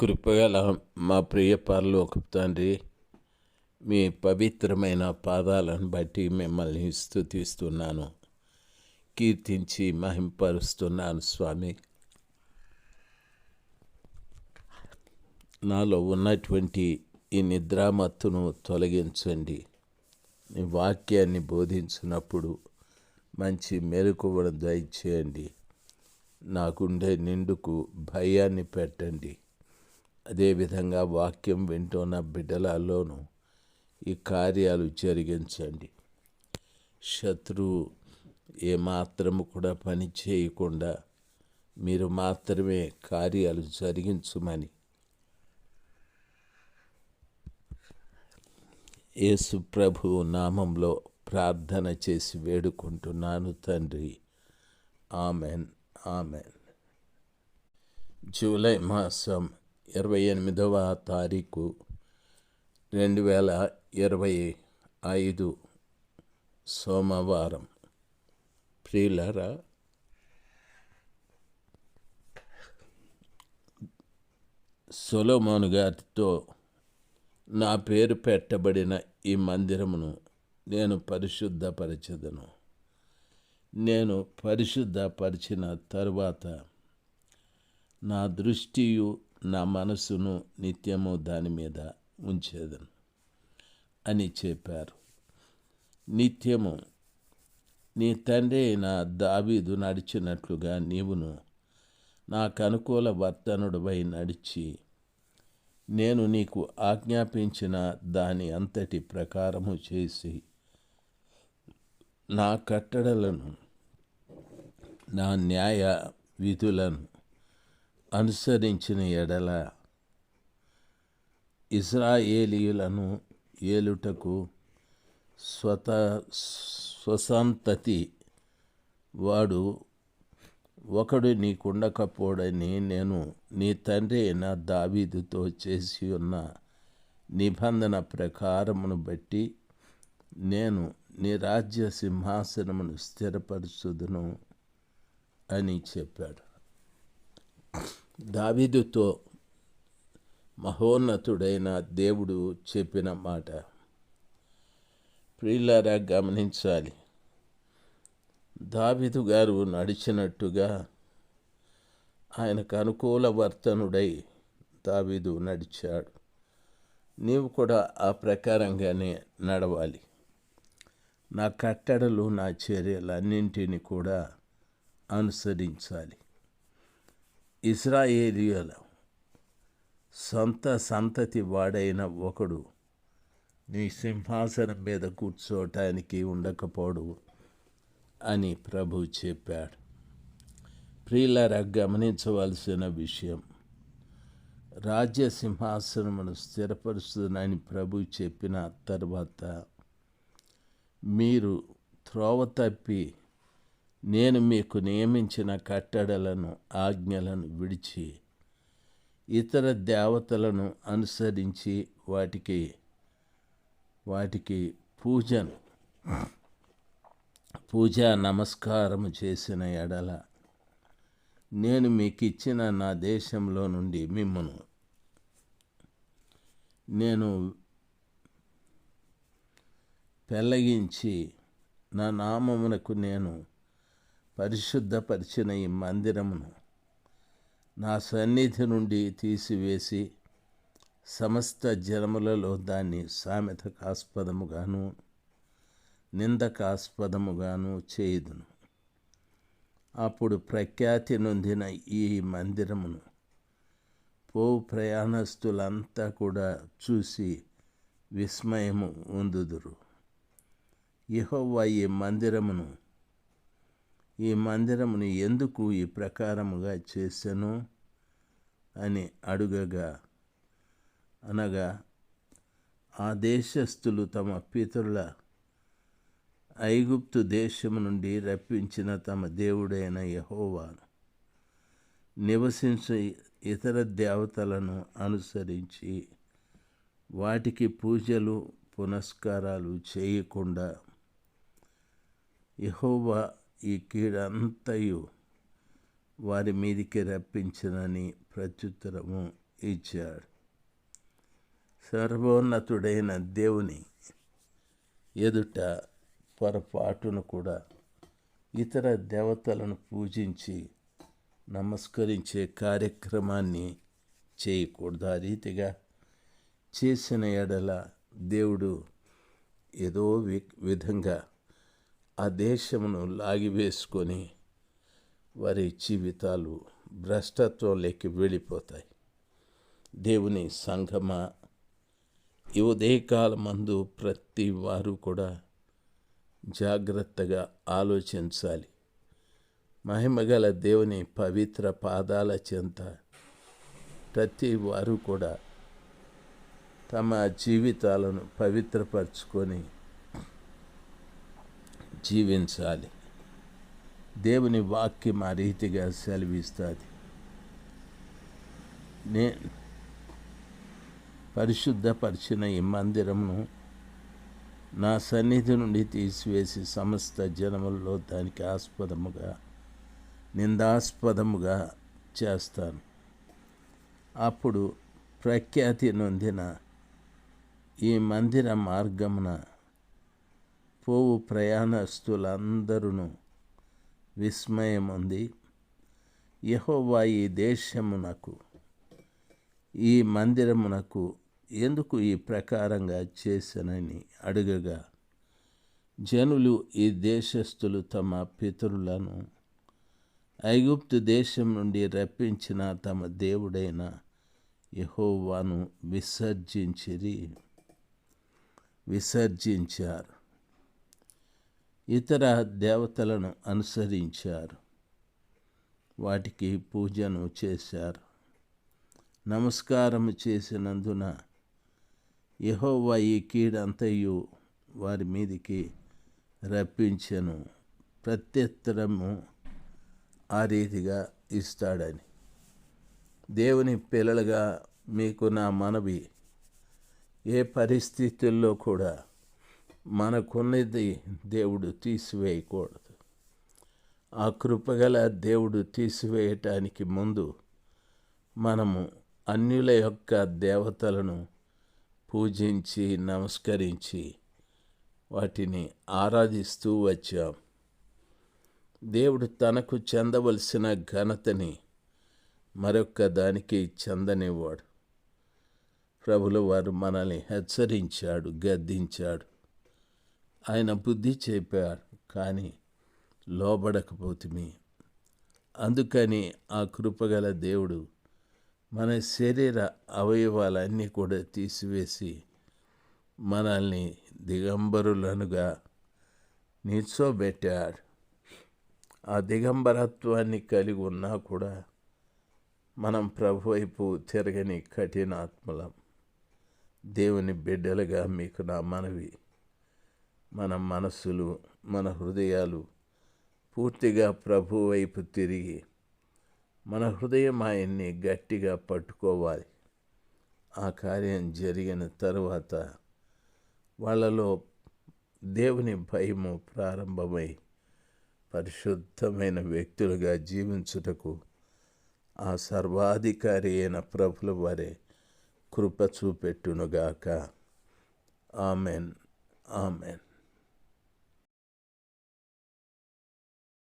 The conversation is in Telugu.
కృపగల మా ప్రియ పరలోక తండ్రి మీ పవిత్రమైన పాదాలను బట్టి మిమ్మల్ని స్థుతిస్తున్నాను. కీర్తించి మహింపరుస్తున్నాను స్వామి. నాలో ఉన్నటువంటి ఈ నిద్రామత్తును తొలగించండి. నీ వాక్యాన్ని బోధించినప్పుడు మంచి మెలకువను దయచేయండి. నాకుండే నిండుకు భయాన్ని పెట్టండి. అదేవిధంగా వాక్యం వింటున్న బిడ్డలలోనూ ఈ కార్యాలు జరిగించండి. శత్రువు ఏమాత్రము కూడా పని చేయకుండా మీరు మాత్రమే కార్యాలు జరిగించమని యేసు ప్రభు నామంలో ప్రార్థన చేసి వేడుకుంటున్నాను తండ్రి. Amen amen. జూలై మాసం ఇరవై ఎనిమిదవ తారీఖు రెండు వేల ఇరవై ఐదు సోమవారం. ప్రియులరా సొలోమోను గారితో నా పేరు పెట్టబడిన ఈ మందిరమును నేను పరిశుద్ధపరచదను. నేను పరిశుద్ధపరిచిన తరువాత నా దృష్టియు నా మనసును నిత్యము దాని మీద ఉంచేదను అని చెప్పారు. నిత్యము నీ తండ్రి అయిన దావీదు నడిచినట్లుగా నీవును నాకు అనుకూల వర్తనుడిపై నడిచి నేను నీకు ఆజ్ఞాపించిన దాని అంతటి ప్రకారము చేసి నా కట్టడలను నా న్యాయ విధులను అనుసరించిన ఎడల ఇజ్రాయేలీయులను ఏలుటకు స్వత స్వసంతతి. వాడు ఒకడు నీకుండకపోడని నేను నీ తండ్రి అయిన దావీదుతో చేసి ఉన్న నిబంధన ప్రకారమును బట్టి నేను నీ రాజ్య సింహాసనమును స్థిరపరచుదును అని చెప్పాడు. దావీదుతో మహోన్నతుడైన దేవుడు చెప్పిన మాట. ప్రియులారా గమనించాలి. దావిదు గారు నడిచినట్టుగా ఆయనకు అనుకూల వర్తనుడై దావిదు నడిచాడు. నీవు కూడా ఆ ప్రకారంగానే నడవాలి. నా కట్టడలు నా చర్యలన్నింటినీ కూడా అనుసరించాలి. ఇస్రాయేలియల సొంత సంతతి వాడైన ఒకడు నీ సింహాసనం మీద కూర్చోటానికి ఉండకపోడు అని ప్రభు చెప్పాడు. ప్రియులరా గమనించవలసిన విషయం రాజ్య సింహాసనమును స్థిరపరుస్తుందని ప్రభు చెప్పిన తర్వాత మీరు త్రోవ తప్పి నేను మీకు నియమించిన కట్టడలను ఆజ్ఞలను విడిచి ఇతర దేవతలను అనుసరించి వాటికి వాటికి పూజను పూజా నమస్కారము చేసిన ఎడల నేను మీకు ఇచ్చిన నా దేశంలో నుండి మిమ్మను. నేను పెళ్ళగించి నా నామమునకు నేను పరిశుద్ధపరిచిన ఈ మందిరమును నా సన్నిధి నుండి తీసివేసి సమస్త జనములలో దాన్ని సామెతకాస్పదముగాను నిందకాస్పదముగాను చేయుదును. అప్పుడు ప్రఖ్యాతి నొందిన ఈ మందిరమును పోవు ప్రయాణస్తులంతా కూడా చూసి విస్మయము ఉందుదురు. ఇహోవా ఈ మందిరమును ఈ మందిరమును ఎందుకు ఈ ప్రకారముగా చేశాను అని అడుగగా అనగా ఆ దేశస్థులు తమ పితరుల ఐగుప్తు దేశము నుండి రప్పించిన తమ దేవుడైన యహోవాను నివసించే ఇతర దేవతలను అనుసరించి వాటికి పూజలు పునస్కారాలు చేయకుండా యహోవా ఈ కీడంతయు వారి మీదికి రప్పించినని ప్రత్యుత్తరము ఇచ్చాడు. సర్వోన్నతుడైన దేవుని ఎదుట పొరపాటును కూడా ఇతర దేవతలను పూజించి నమస్కరించే కార్యక్రమాన్ని చేయకూడదు. ఆ రీతిగా చేసిన ఎడల దేవుడు ఏదో వి విధంగా ఆ దేశమును లాగివేసుకొని వారి జీవితాలు భ్రష్టత్వంలోకి వెళ్ళిపోతాయి. దేవుని సంఘమా ఈ ఉదయకాలమందు ప్రతి వారు కూడా జాగ్రత్తగా ఆలోచించాలి. మహిమగల దేవుని పవిత్ర పాదాల చెంత ప్రతి వారు కూడా తమ జీవితాలను పవిత్రపరచుకొని జీవించాలి. దేవుని వాక్యం ఆ రీతిగా సెలవిస్తుంది. నే పరిశుద్ధపరిచిన ఈ మందిరమును నా సన్నిధి నుండి తీసివేసి సమస్త జనముల్లో దానికి ఆస్పదముగా నిందాస్పదముగా చేస్తాను. అప్పుడు ప్రఖ్యాతి నొందిన ఈ మందిర మార్గమున పోవు ప్రయాణస్తులందరూ విస్మయం ఉంది యహోవా ఈ దేశమునకు ఈ మందిరమునకు ఎందుకు ఈ ప్రకారంగా చేశానని అడగగా జనులు ఈ దేశస్థులు తమ పితరులను ఐగుప్తు దేశం నుండి రప్పించిన తమ దేవుడైన యహోవాను విసర్జించిరి విసర్జించారు. ఇతర దేవతలను అనుసరించారు. వాటికి పూజను చేశారు. నమస్కారం చేసినందున యహోవా ఈ కీడంతయు వారి మీదికి రప్పించను. ప్రత్యుత్తరము ఆ రీతిగా ఇస్తాడని. దేవుని పిల్లలుగా మీకు నా మనవి. ఏ పరిస్థితుల్లో కూడా మనకున్నది దేవుడు తీసివేయకూడదు. ఆ కృపగల దేవుడు తీసివేయటానికి ముందు మనము అన్యుల యొక్క దేవతలను పూజించి నమస్కరించి వాటిని ఆరాధిస్తూ వచ్చాం. దేవుడు తనకు చెందవలసిన ఘనతని మరొక్క దానికి చెందనివ్వాడు. ప్రభుల వారు మనల్ని హెచ్చరించాడు గద్దించాడు. ఆయన బుద్ధి చెప్పారు కానీ లోబడకపోతుమి. అందుకని ఆ కృపగల దేవుడు మన శరీర అవయవాలన్నీ కూడా తీసివేసి మనల్ని దిగంబరులనుగా నిల్చోబెట్టాడు. ఆ దిగంబరత్వాన్ని కలిగి ఉన్నా కూడా మనం ప్రభు వైపు తిరగని కఠినాత్మలం. దేవుని బిడ్డలుగా మీకు నా మనవి. మన మనస్సులు మన హృదయాలు పూర్తిగా ప్రభు వైపు తిరిగి మన హృదయం ఆయన్ని గట్టిగా పట్టుకోవాలి. ఆ కార్యం జరిగిన తరువాత వాళ్ళలో దేవుని భయము ప్రారంభమై పరిశుద్ధమైన వ్యక్తులుగా జీవించుటకు ఆ సర్వాధికారి అయిన ప్రభుల వారే కృప చూపెట్టునుగాక. ఆమెన్. ఆమెన్.